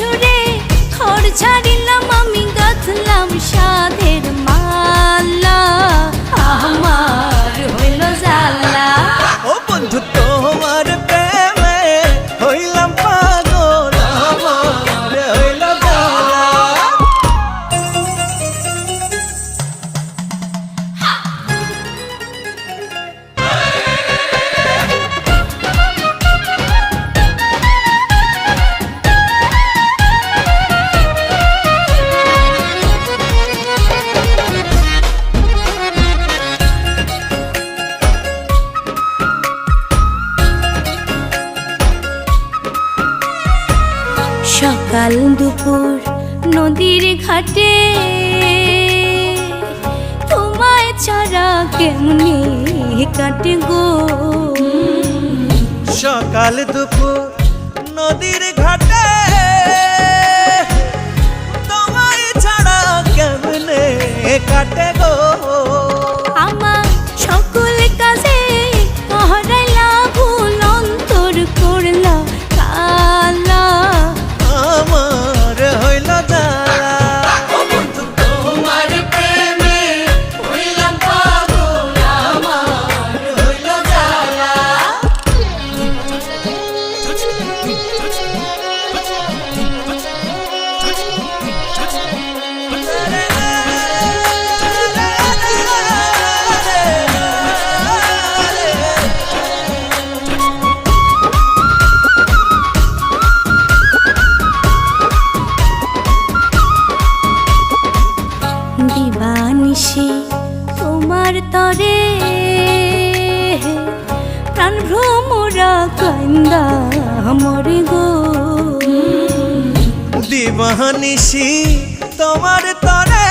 shooting সকাল দুপুর নদীর ঘাটে। তোমায় ছাড়া কেমনি কাটে গো? সকাল দুপুর কান্দা মরে গো। দিবানিসি তোমার তরে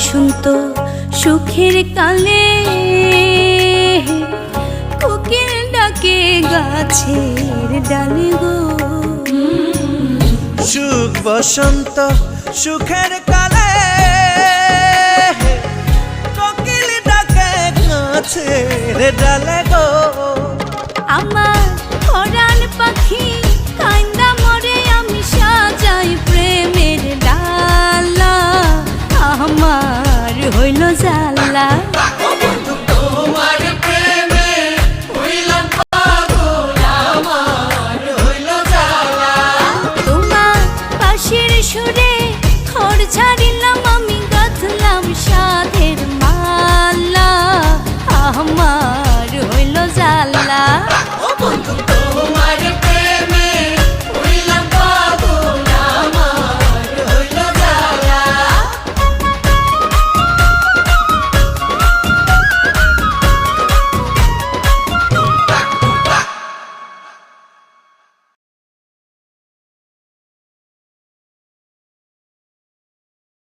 বসন্ত সুখের কালে কুকের ডাকে গাছের ডালে গো। সুখ বসন্ত সুখের কালে কোকিল ডাকে গাছের ডালে casar.